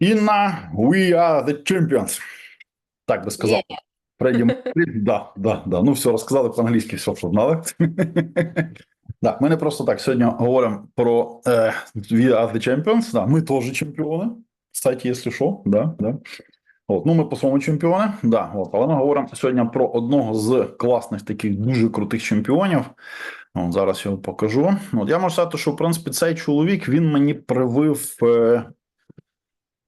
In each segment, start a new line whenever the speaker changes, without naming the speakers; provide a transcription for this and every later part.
Інна, we are the champions. Так би сказав. Фредді Меркурі. Да, да, да. Ну, все, розказали по-англійськи, все, що знали. Так, ми не просто так сьогодні говоримо про е, We are the champions. Да, ми теж чемпіони. Кстати, якщо що, да, да. От, ну, ми по своєму чемпіони, да, от, але ми говоримо сьогодні про одного з класних таких дуже крутих чемпіонів. От, зараз його покажу. От, я можу сказати, що в принципі цей чоловік він мені привив. Е,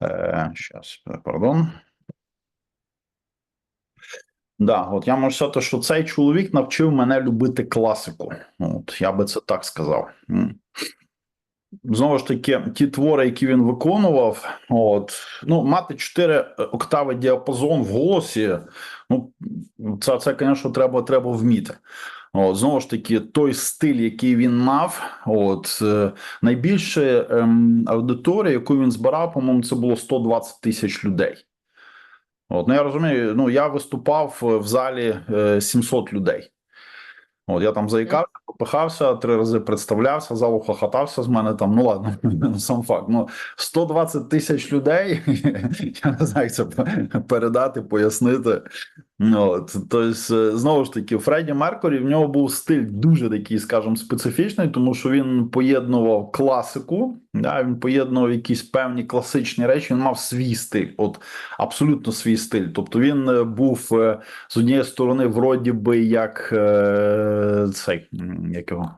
е, щас, пардон. Да, от я можу сказати, що цей чоловік навчив мене любити класику. От я би це так сказав. Знову ж таки, ті твори, які він виконував, от ну мати 4 октави діапазон в голосі. Ну це, це звісно, треба, треба вміти. От, знову ж таки, той стиль, який він мав, от е, найбільше ем, аудиторія, яку він збирав, по-моєму, це було 120 тисяч людей. От, ну я розумію, ну я виступав в залі е, 700 людей. От я там заїкався, попихався, три рази представлявся, залу хохотався з мене там. Ну ладно, сам факт. Ну 120 тисяч людей. Я не знаю, як це передати, пояснити. От, тобто, знову ж таки, Фредді Меркурі в нього був стиль дуже такий, скажімо, специфічний, тому що він поєднував класику, да, він поєднував якісь певні класичні речі. Він мав свій стиль, от абсолютно свій стиль. Тобто він е, був е, з однієї сторони, вроді би, як цей як його.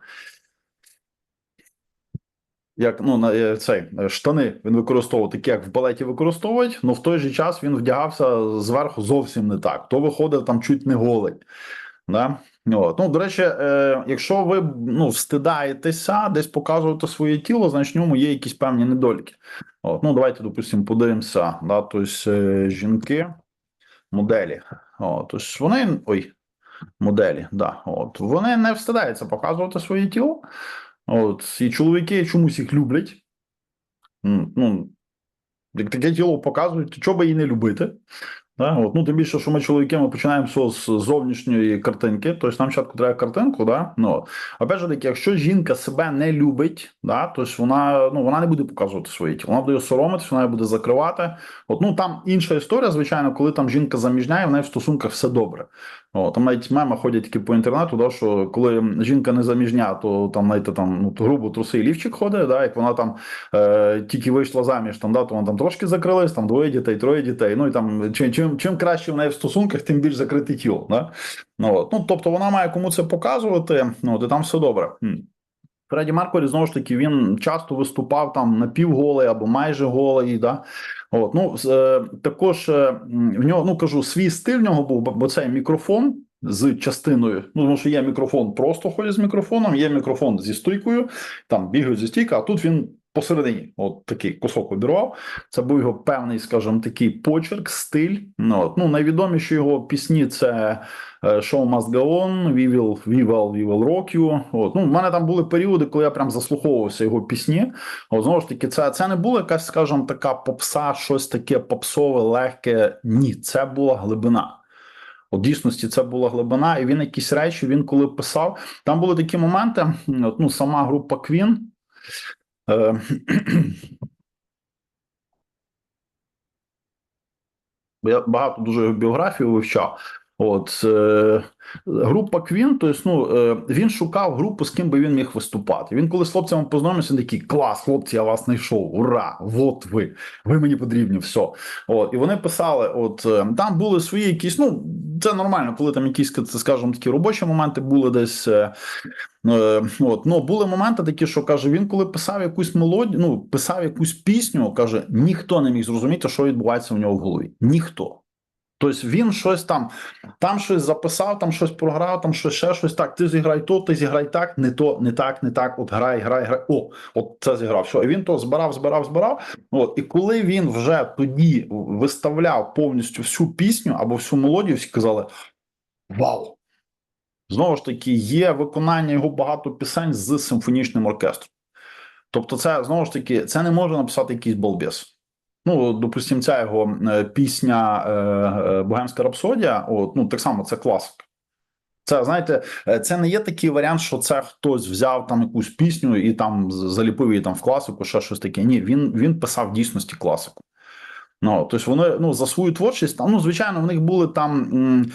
Як ну на е, цей е, штани він використовував такі, як в балеті використовують, але в той же час він вдягався зверху зовсім не так. То виходив там чуть не голий. Да? От. Ну, до речі, е, якщо ви ну, встидаєтеся десь показувати своє тіло, значить в ньому є якісь певні недоліки. От. Ну, давайте, допустимо, подивимося. Да? Тобто, е, жінки, моделі. От. Тобто вони. Ой, моделі, да. От. Вони не встидаються показувати своє тіло. От, і чоловіки чомусь їх люблять. Ну, як таке тіло показують, то чого би її не любити. Да? От, ну, тим більше, що ми чоловіки ми починаємо все з зовнішньої картинки, тобто нам спочатку треба картинку, да? ну, опять же таки, якщо жінка себе не любить, да, тобто вона, ну, вона не буде показувати своє тіло, вона буде соромитися, вона буде закривати. От, ну, там інша історія, звичайно, коли там жінка заміжняє, в неї в стосунках все добре. О, там навіть меми ходять такі по інтернету, да, що коли жінка не заміжня, то там знаєте, там ну, грубо труси і лівчик ходить, да, як вона там е, тільки вийшла заміж, там, да, то вона там трошки закрилась, там двоє дітей, троє дітей. Ну і там чим чим, чим краще в неї в стосунках, тим більш закрите тіло. Да? Ну, от. ну, тобто вона має кому це показувати, ну, і там все добре. Фредді Меркурі, знову ж таки, він часто виступав там напівголий або майже голий. Да? От, ну, е, Також е, в нього, ну кажу, свій стиль в нього був, бо це мікрофон з частиною. Ну, тому що є мікрофон, просто ходять з мікрофоном, є мікрофон зі стойкою, там бігають зі стійка, а тут він посередині, от такий кусок обірвав. Це був його певний, скажімо, такий почерк, стиль. Ну, от. ну найвідоміші його пісні це е, Show Must Go On, We Will, We Will, We Will Rock You. От. Ну, в мене там були періоди, коли я прям заслуховувався його пісні. От, знову ж таки, це, це не була якась, скажімо, така попса, щось таке попсове, легке. Ні, це була глибина. У дійсності це була глибина, і він якісь речі, він коли писав. Там були такі моменти. От, ну, сама група бо Я багато дуже біографію вивчав. От е, група Queen, тобто, ну, е, він шукав групу, з ким би він міг виступати. Він коли з хлопцями познайомився, він такий клас, хлопці, я вас знайшов. Ура! Вот ви! Ви мені потрібні, все. От, і вони писали: от е, там були свої якісь, ну це нормально, коли там якісь, скажімо, такі робочі моменти були десь. Е, е, от, ну були моменти такі, що каже, він коли писав якусь мелодію, ну писав якусь пісню, каже, ніхто не міг зрозуміти, що відбувається в нього в голові. Ніхто. Тобто він щось там, там щось записав, там щось програв, там щось ще щось так. Ти зіграй то, ти зіграй так, не то, не так, не так. От грай, грай, грай. О, от це зіграв. Все, і він то збирав, збирав, збирав. От і коли він вже тоді виставляв повністю всю пісню або всю мелодію, всі казали: Вау! Знову ж таки, є виконання його багато пісень з симфонічним оркестром. Тобто, це знову ж таки, це не може написати якийсь балбес. Ну, допустим, ця його е, пісня е, е, Богемська рапсодія, от, ну так само це класика. Це знаєте, це не є такий варіант, що це хтось взяв там якусь пісню і там заліпив її там в класику, ще щось таке. Ні, він він писав дійсності класику. Ну, тобто вони ну за свою творчість там, ну звичайно, в них були там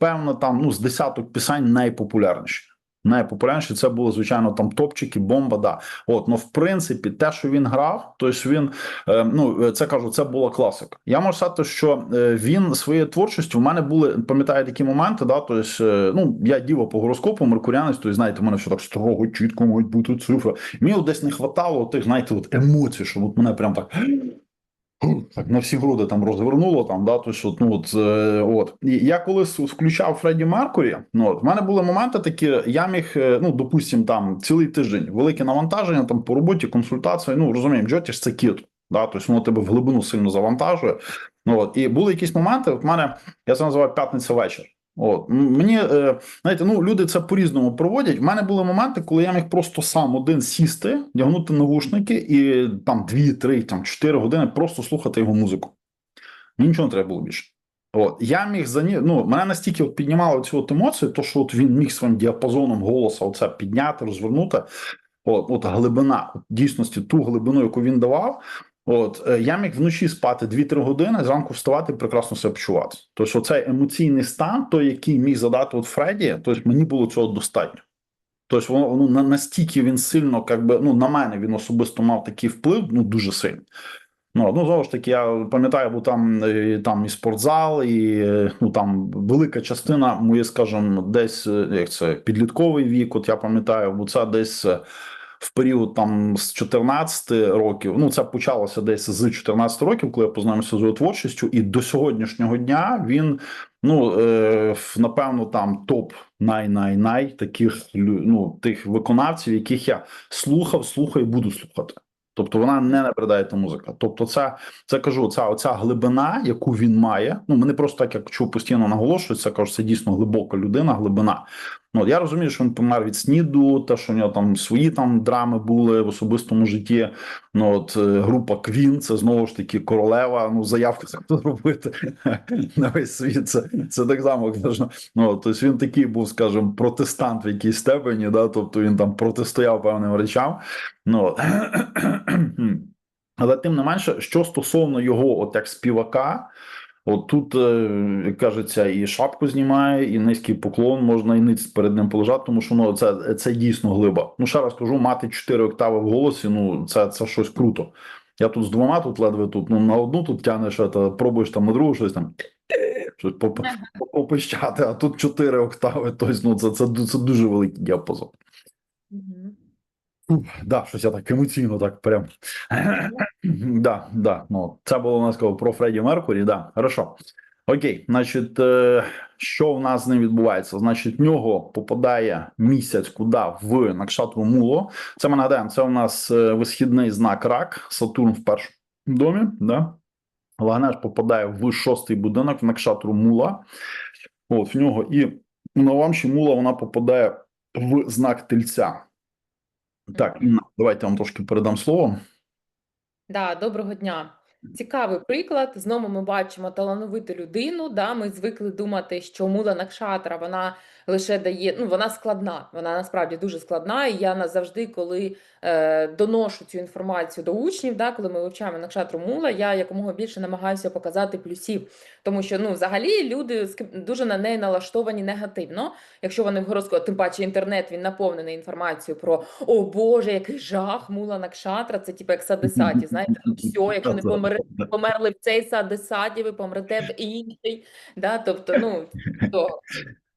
певно там ну з десяток пісень найпопулярніші. Найпопулярніші це було звичайно там топчики, бомба. Да, от ну в принципі, те, що він грав, тобто він е, ну це кажу, це була класика. Я можу сказати, що е, він своєю творчістю в мене були пам'ятаю такі моменти. Да, тобто, е, ну я діва по гороскопу, меркуріанець, тобто, знаєте, в мене все так строго, чітко можуть бути цифри. Мені десь не хватало тих, знаєте, от емоцій, що от мене прям так. Так, на всі груди там розвернуло там, да, то що ну от, е, от. І я колись включав Фредді Меркурі, ну от в мене були моменти такі, я міг, е, ну допустим, там цілий тиждень, велике навантаження там по роботі, консультації. Ну розуміємо, Джоті ж це кіт, да, тобто воно тебе в глибину сильно завантажує. Ну от і були якісь моменти. От в мене я це називаю п'ятниця вечір. От мені е, знаєте, ну люди це по-різному проводять. У мене були моменти, коли я міг просто сам один сісти, вдягнути навушники і там дві, три, там чотири години просто слухати його музику. Мені нічого не треба було більше. От я міг за ну мене настільки от піднімало цю от емоцію, то що от він міг своїм діапазоном голоса оце підняти, розвернути. От, от глибина, от, дійсності, ту глибину, яку він давав. От е, я міг вночі спати 2-3 години, зранку вставати і прекрасно себе почувати. Тобто, оцей емоційний стан, той, який міг задати от Фредді, тобто мені було цього достатньо. Тобто, воно на- настільки він сильно, как би, ну на мене він особисто мав такий вплив, ну дуже сильний. Ну, ну знову ж таки, я пам'ятаю, бо там, е, там і спортзал, і е, ну там велика частина моєї, скажімо, десь як це підлітковий вік. От я пам'ятаю, бо це десь в період там з 14 років. Ну це почалося десь з 14 років, коли я познайомився з його творчістю, і до сьогоднішнього дня він ну е, напевно там топ най-най-най таких ну, тих виконавців, яких я слухав, слухаю, і буду слухати. Тобто вона не набридає та музика. Тобто, це це кажу, ця оця глибина, яку він має. Ну мене просто так як чув постійно наголошують, це кажу, це дійсно глибока людина, глибина. Ну я розумію, що він помер від сніду, те, що у нього там свої там драми були в особистому житті. Ну от е, група Квін, це знову ж таки королева. Ну заявку зробити на весь світ. Це, це так само кажу. Ну тобто він такий був, скажімо, протестант в якійсь степені, да, тобто він там протистояв певним речам. Ну але тим не менше, що стосовно його, от як співака, от тут, е, як кажеться, і шапку знімає, і низький поклон можна і ниць перед ним полежати, тому що ну це, це дійсно глиба. Ну ще раз кажу, мати чотири октави в голосі. Ну це, це щось круто. Я тут з двома тут ледве тут. Ну на одну тут тянеш, а та пробуєш там на другу щось там. Щось попищати, а тут чотири октави. Тобто, ну це, це, це дуже великий діапазон. Да, щось я так емоційно, так прям. Да, да, ну, це було у нас про Фредді Меркурі, да, хорошо. Окей, значить, е, що в нас з ним відбувається? Значить, в нього попадає місяць куди в Накшатру Муло. Це ми нагадаємо, це у нас е, висхідний знак рак, Сатурн в першому домі, да? Лагнеш попадає в шостий будинок в Накшатру Мула. От в нього і на вамші Мула вона попадає в знак тельця. Так, Інна, давайте я вам трошки передам слово.
Да, доброго дня. Цікавий приклад. Знову ми бачимо талановиту людину. Да, ми звикли думати, що Мула Накшатра вона лише дає, ну вона складна, вона насправді дуже складна. І я назавжди, коли е, доношу цю інформацію до учнів, да, коли ми вивчаємо Накшатру Мула, я якомога більше намагаюся показати плюсів, тому що ну взагалі люди дуже на неї налаштовані негативно. Якщо вони в гороскопі, тим паче інтернет він наповнений інформацією про о Боже, який жах, Мула Накшатра, це типу як садисаті, знаєте, ну все, якщо не помер, померли в цей садисаті, ви помрете в інший. Да? Тобто, ну, то,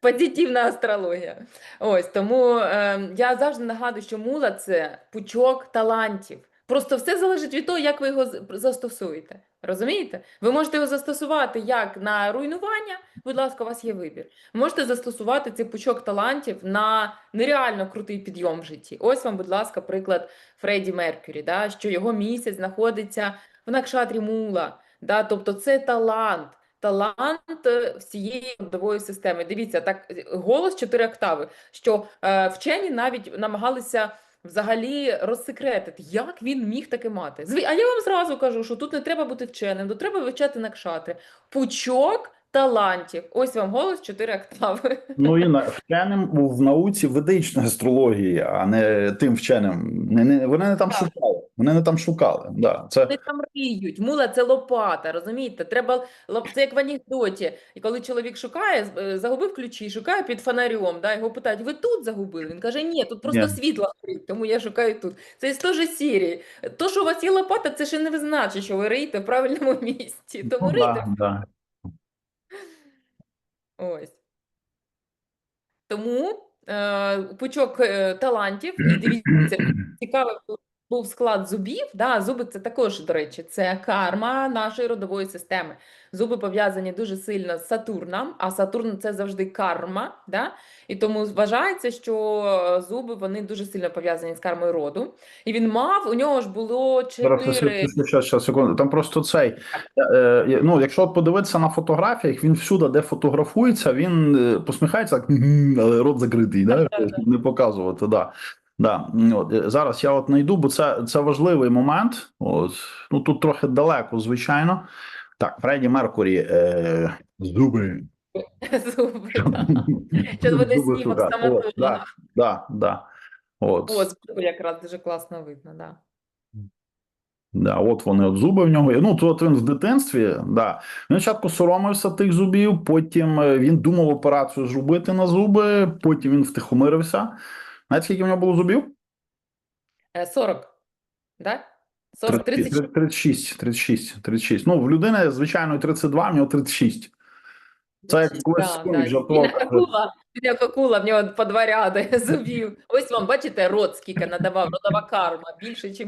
позитивна астрологія. Ось тому е, я завжди нагадую, що мула це пучок талантів. Просто все залежить від того, як ви його застосуєте. Розумієте? Ви можете його застосувати як на руйнування. Будь ласка, у вас є вибір. Можете застосувати цей пучок талантів на нереально крутий підйом в житті. Ось вам, будь ласка, приклад Фредді Меркюрі, да, що його місяць знаходиться в накшатрі мула. Да, тобто це талант. Талант е, всієї родової системи. Дивіться, так е, голос чотири октави, що е, вчені навіть намагалися взагалі розсекретити, як він міг таке мати. Зві- А я вам зразу кажу, що тут не треба бути вченим, тут треба вивчати накшатри. Пучок талантів. Ось вам голос, чотири октави.
Ну і на вченим в науці ведичної астрології, а не тим вченим. Не, не, вони не там шукали. Вони не там шукали. Да, це
Вони там ріють. Мула це лопата, розумієте? Треба це як в анекдоті. І коли чоловік шукає, е, загубив ключі, шукає під фонарем, да, його питають: ви тут загубили? Він каже: Ні, тут просто світло горить, тому я шукаю тут. Це із того ж серії. То, що у вас є лопата, це ще не значить, що ви риєте в правильному місці. Тому
ну,
рийте
да, да.
Ось. Тому е, пучок е, талантів, і дивіться, цікавий бу- був склад зубів. Да? Зуби це також, до речі, це карма нашої родової системи. Зуби пов'язані дуже сильно з Сатурном, а Сатурн це завжди карма. Да? І тому вважається, що е, зуби вони дуже сильно пов'язані з кармою роду. І він мав, у нього ж було чотири.
секунду. Там просто цей. е, е, Ну, якщо подивитися на фотографіях, він всюди, де фотографується, він посміхається, так, але рот закритий, да? Не показувати. Да. Да. От, е, зараз я от знайду, бо це, це важливий момент. От. Ну, тут трохи далеко, звичайно. Так, Фредді Меркурі, е, зуби.
Зуби, да. Буде
шукати. От, да, да, да. От.
О, якраз дуже класно видно, да.
Да, от вони от зуби в нього. Ну, то от він в дитинстві, да. Він спочатку соромився тих зубів, потім е, він думав операцію зробити на зуби, потім він втихомирився. Знаєте, скільки в нього було зубів?
Е, 40, да? 40, 36.
36, 36, 36. Ну, в людини, звичайно, 32, в нього 36. Це як колись
Да, да.
жартував,
як акула, в нього по два ряди зубів. Ось вам, бачите, рот скільки надавав, родова карма, більше, ніж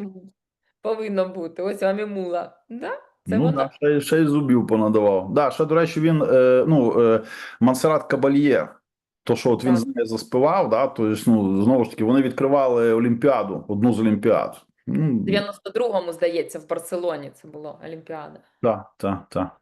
повинно бути. Ось вам і мула. Да? Це
ну,
вона.
да, ще, ще й зубів понадавав. Да, ще, до речі, він, е, ну, е, Мансерат Кабальє, то, що от він з нею заспівав, да, то есть, ну, знову ж таки, вони відкривали Олімпіаду, одну з Олімпіад. Ну,
В 92-му, здається, в Барселоні це було Олімпіада.
так, так, так.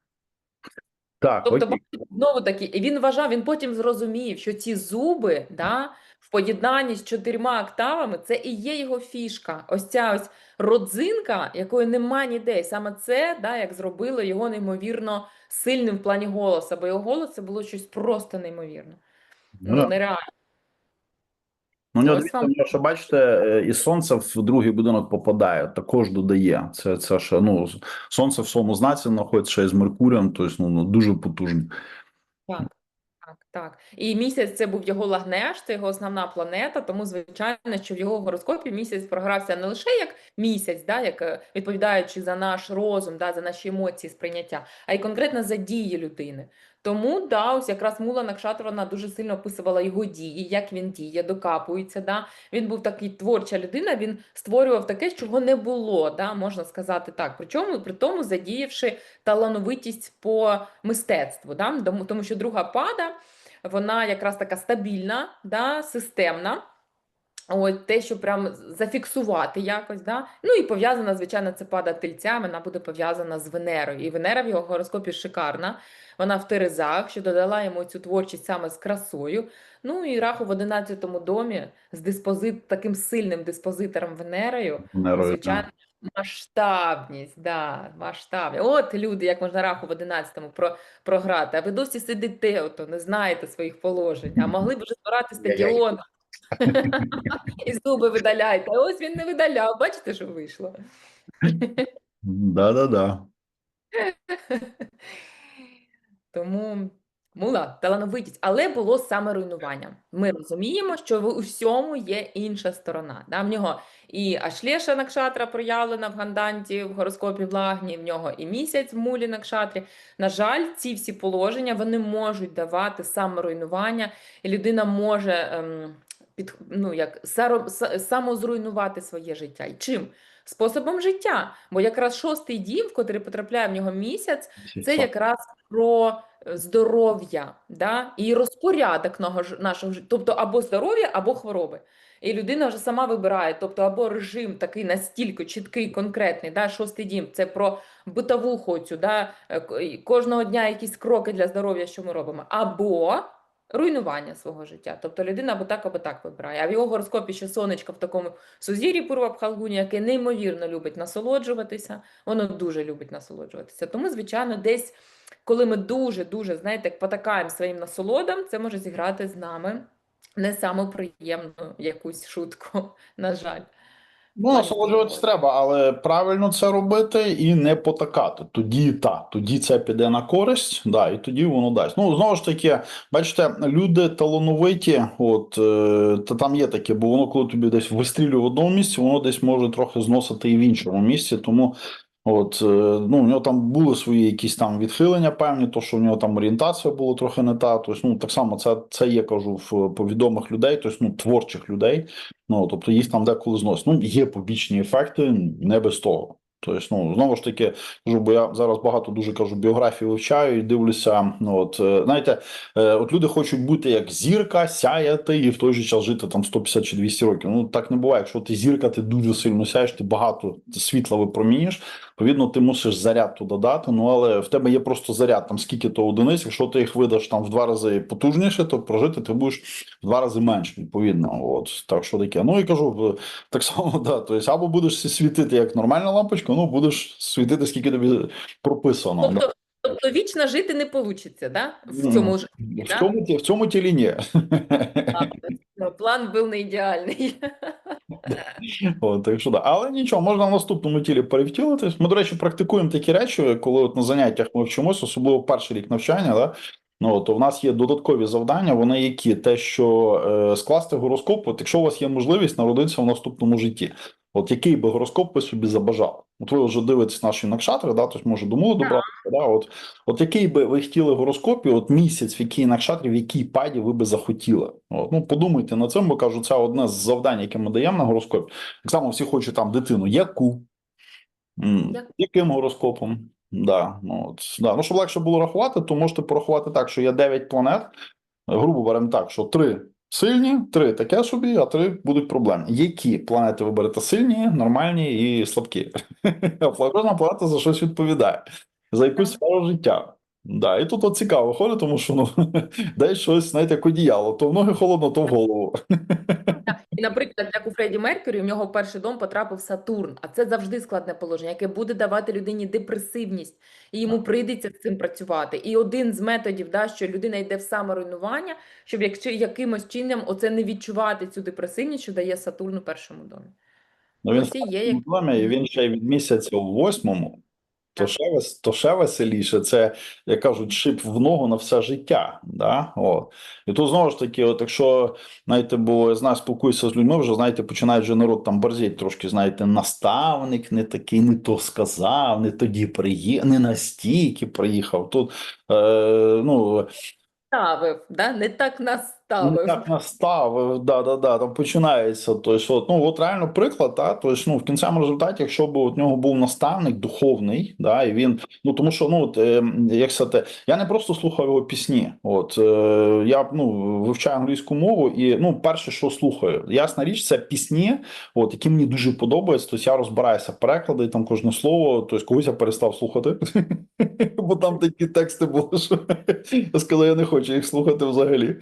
Так,
Тобто,
окей.
знову таки, він вважав, він потім зрозумів, що ці зуби, да, в поєднанні з чотирма октавами, це і є його фішка. Ось ця ось родзинка, якої нема ніде. І саме це, да, як зробило його неймовірно сильним в плані голосу, бо його голос це було щось просто неймовірне.
Ну,
Ну, нереально.
Ну, нього, дивіться, нього ще, бачите, е, і сонце в другий будинок попадає, також додає. Це, це ще, ну, сонце в своєму знаці знаходиться ще й з Меркурієм, тобто, ну, ну, дуже потужно.
Так, так, так. І місяць це був його лагнеш, це його основна планета, тому звичайно, що в його гороскопі місяць програвся не лише як місяць, да, як е, відповідаючи за наш розум, да, за наші емоції, сприйняття, а й конкретно за дії людини. Тому да, ось якраз Мула Накшатра, вона дуже сильно описувала його дії, як він діє, докапується. Да. Він був такий творча людина, він створював таке, чого не було, да, можна сказати так. Причому при тому задіявши талановитість по мистецтву. Да? Тому що друга пада, вона якраз така стабільна, да? системна. От те, що прям зафіксувати якось, да? ну і пов'язана, звичайно, це пада тельця, вона буде пов'язана з Венерою. І Венера в його гороскопі шикарна. Вона в Терезах, що додала йому цю творчість саме з красою. Ну і раху в 11-му домі з диспозит, таким сильним диспозитором Венерою.
Нервою,
звичайно, масштабність, да, масштабність. От люди, як можна раху в 11-му про, програти, а ви досі сидите, ото, не знаєте своїх положень, а могли б вже збирати
Яй-яй.
і зуби видаляйте. А ось він не видаляв, бачите, що вийшло?
Да-да-да.
Тому мула, талановитість, але було саме руйнування. Ми розуміємо, що в усьому є інша сторона. Да? В нього і Ашлєша Накшатра проявлена в Ганданті, в гороскопі Влагні, в нього і місяць в мулі Накшатрі. На жаль, ці всі положення вони можуть давати саморуйнування, і людина може ем, під, ну, як, саро- са- самозруйнувати своє життя. І чим? Способом життя. Бо якраз шостий дім, в котрий потрапляє в нього місяць, це якраз про е, здоров'я, да? і розпорядок нашого, життя, тобто або здоров'я, або хвороби. І людина вже сама вибирає, тобто або режим такий настільки чіткий, конкретний, да? шостий дім, це про битову цю, да? е, кожного дня якісь кроки для здоров'я, що ми робимо, або руйнування свого життя. Тобто людина або так, або так вибирає. А в його гороскопі ще сонечко в такому сузір'ї Пурва Пхалгуні, яке неймовірно любить насолоджуватися, воно дуже любить насолоджуватися. Тому, звичайно, десь коли ми дуже-дуже, знаєте, потакаємо своїм насолодам, це може зіграти з нами не саму приємну якусь шутку, на жаль.
Ну, насолоджуватись треба, але правильно це робити і не потакати. Тоді та, тоді це піде на користь, да, і тоді воно дасть. Ну, знову ж таки, бачите, люди талановиті, от е, та там є таке, бо воно, коли тобі десь вистрілює в одному місці, воно десь може трохи зносити і в іншому місці. Тому от, е, ну, у нього там були свої якісь там відхилення, певні, то що у нього там орієнтація була трохи не та. Тобто, ну, так само це, це є, кажу, в повідомих людей, тобто, ну, творчих людей. Ну, тобто їх там деколи зносить. Ну, є побічні ефекти, не без того. Тобто, ну, знову ж таки, кажу, бо я зараз багато дуже кажу, біографії вивчаю і дивлюся. Ну, от, е, знаєте, е, от люди хочуть бути як зірка, сяяти і в той же час жити там 150 чи 200 років. Ну, так не буває. Якщо ти зірка, ти дуже сильно сяєш, ти багато світла випромінюєш, відповідно, ти мусиш заряд туди дати, ну, але в тебе є просто заряд, там скільки то одиниць, якщо ти їх видаш там в два рази потужніше, то прожити ти будеш в два рази менше, відповідно. От, так що таке. Ну, і кажу, так само, да, тобто, або будеш світити як нормальна лампочка, ну, будеш світити, скільки тобі прописано. да.
Тобто, тобто вічно жити не вийде, да? в цьому ж
В
да?
цьому, в цьому тілі ні.
А, план був не ідеальний.
От, так що да. Але нічого, можна в наступному тілі перевтілитись. Ми, до речі, практикуємо такі речі, коли от на заняттях ми вчимося, особливо перший рік навчання. Да? Ну, то в нас є додаткові завдання. Вони які? Те, що е, скласти гороскоп, от якщо у вас є можливість народитися в наступному житті. От який би гороскоп ви собі забажали? От ви вже дивитесь наші накшатри, да, тобто може до молоду
Так.
да, от, от який би ви хотіли гороскопі, от місяць, в якій накшатрі, в якій паді ви би захотіли. От, ну, подумайте над цим, бо кажу, це одне з завдань, яке ми даємо на гороскопі. Так само всі хочуть там дитину. Яку? М, Яким гороскопом? Да, ну, от, да. ну, щоб легше було рахувати, то можете порахувати так, що є 9 планет. Грубо беремо так, що 3 сильні, три таке собі, а три будуть проблеми. Які планети ви берете сильні, нормальні і слабкі? А планета за щось відповідає, за якусь сферу життя. Да, і тут от цікаво виходить, тому що ну, десь щось, знаєте, як одіяло, то в ноги холодно, то в голову.
І, наприклад, як у Фредді Меркюрі, в нього в перший дом потрапив Сатурн, а це завжди складне положення, яке буде давати людині депресивність, і йому прийдеться з цим працювати. І один з методів, да, що людина йде в саморуйнування, щоб якщо якимось чином оце не відчувати цю депресивність, що дає Сатурн у першому домі.
Ну, він
Ось є як-
домі, і він ще й від місяця у восьмому, то ще, то ще веселіше. Це, як кажуть, шип в ногу на все життя. Да? О. І тут знову ж таки, от якщо, знаєте, бо я знаю, спілкуюся з людьми, вже знаєте, починає вже народ там борзіть трошки, знаєте, наставник не такий, не то сказав, не тоді приїхав, не настільки приїхав. Тут, е, ну,
Ставив, да? не так
Ну,
наставив.
так наставив, да, да, да, там починається. Тобто, от, ну, от реально приклад, та, тобто, ну, в кінцевому результаті, якщо б у нього був наставник духовний, да, і він, ну, тому що, ну, от, е, як сказати, я не просто слухав його пісні, от, е, я, ну, вивчаю англійську мову, і, ну, перше, що слухаю, ясна річ, це пісні, от, які мені дуже подобаються, тобто я розбираюся переклади, там кожне слово, тобто, когось я перестав слухати, бо там такі тексти були, що я сказав, я не хочу їх слухати взагалі.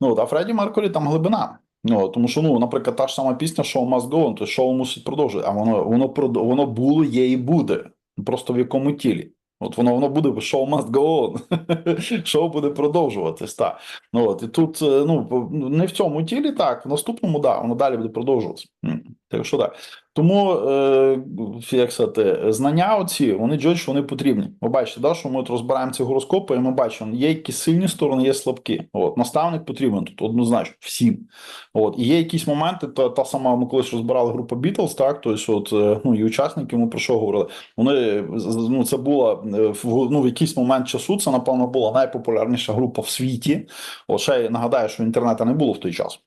Ну, от, а Фредді Меркурі там глибина. Ну, тому що, ну, наприклад, та ж сама пісня Show must go то шоу мусить продовжувати, а воно, воно, воно було, є і буде. Просто в якому тілі. От воно воно буде show must go on. Шоу буде продовжуватись. Та. Ну, от, і тут е, ну, не в цьому тілі, так, в наступному, да, воно далі буде продовжуватися. Так що так. Тому, е, як сказати, знання оці, вони джодж, вони потрібні. Ви бачите, да, що ми от розбираємо ці гороскопи, і ми бачимо, є якісь сильні сторони, є слабкі. От, наставник потрібен тут однозначно всім. От, і є якісь моменти, та, та сама ми колись розбирали групу Beatles, так, тобто, от, е, ну, і учасники, ми про що говорили? Вони, ну, це була, е, ну, в якийсь момент часу, це, напевно, була найпопулярніша група в світі. От, ще нагадаю, що інтернету не було в той час.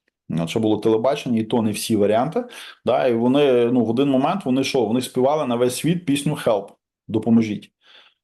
Ще було телебачення, і то не всі варіанти. Да, і вони ну, в один момент вони що? Вони співали на весь світ пісню Help, допоможіть.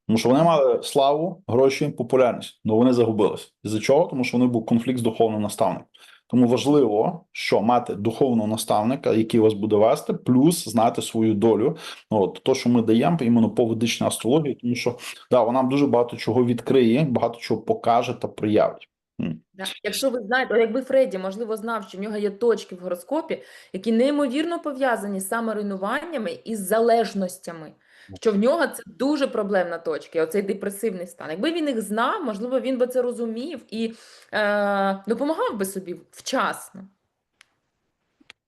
Тому що вони мали славу, гроші, популярність, але вони загубились. Із-за чого? Тому що вони був конфлікт з духовним наставником. Тому важливо, що мати духовного наставника, який вас буде вести, плюс знати свою долю. От то, що ми даємо іменно по ведичній астрології, тому що да, вона нам дуже багато чого відкриє, багато чого покаже та проявить.
Да. Якщо ви знаєте, якби Фредді, можливо, знав, що в нього є точки в гороскопі, які неймовірно пов'язані з саморуйнуваннями і з залежностями, що в нього це дуже проблемна точка, оцей депресивний стан. Якби він їх знав, можливо, він би це розумів і е, допомагав би собі вчасно.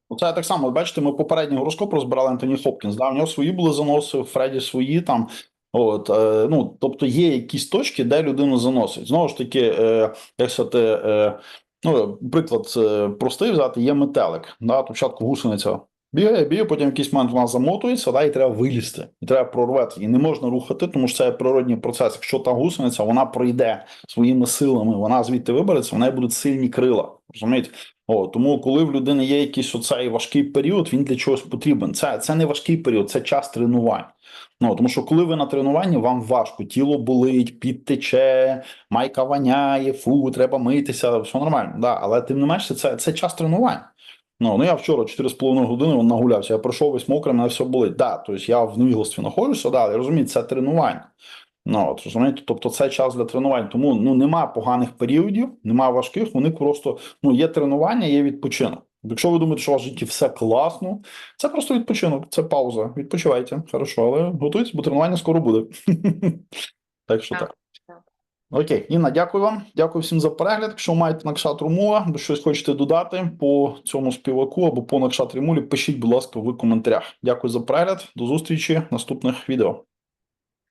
Ну, Це так само, бачите, ми попередній гороскоп розбирали Антоні Хопкінс. Да, в нього свої були заноси, Фредді свої там. От, е, ну, тобто є якісь точки, де людину заносить. Знову ж таки, е, як сказати, е, ну, приклад е, простий взяти, є метелик. Да, спочатку гусениця бігає, бігає, потім якийсь момент вона замотується, да, і треба вилізти, і треба прорвати. І не можна рухати, тому що це природній процес. Якщо та гусениця, вона пройде своїми силами, вона звідти вибереться, в неї будуть сильні крила. Розумієте? О, тому, коли в людини є якийсь оцей важкий період, він для чогось потрібен. Це, це не важкий період, це час тренувань. Ну тому що коли ви на тренуванні, вам важко, тіло болить, підтече, майка воняє, фу, треба митися, все нормально. Да, але тим не менше, це, це час тренувань. Ну, ну я вчора 4,5 години нагулявся, я пройшов весь мокрий, мене все болить. Да, тобто я в невігластві знаходжуся, да, але розумієте, це тренування. Ну, от, розумієте, тобто це час для тренувань. Тому ну нема поганих періодів, нема важких. Вони просто ну є тренування, є відпочинок. Якщо ви думаєте, що у вас в житті все класно, це просто відпочинок, це пауза. Відпочивайте, хорошо, але готуйтесь, бо тренування скоро буде. Так що
Так.
Окей, Інна, дякую вам. Дякую всім за перегляд. Якщо маєте накшат Румула, або щось хочете додати по цьому співаку або по накшат Римулі, пишіть, будь ласка, в коментарях. Дякую за перегляд. До зустрічі в наступних відео.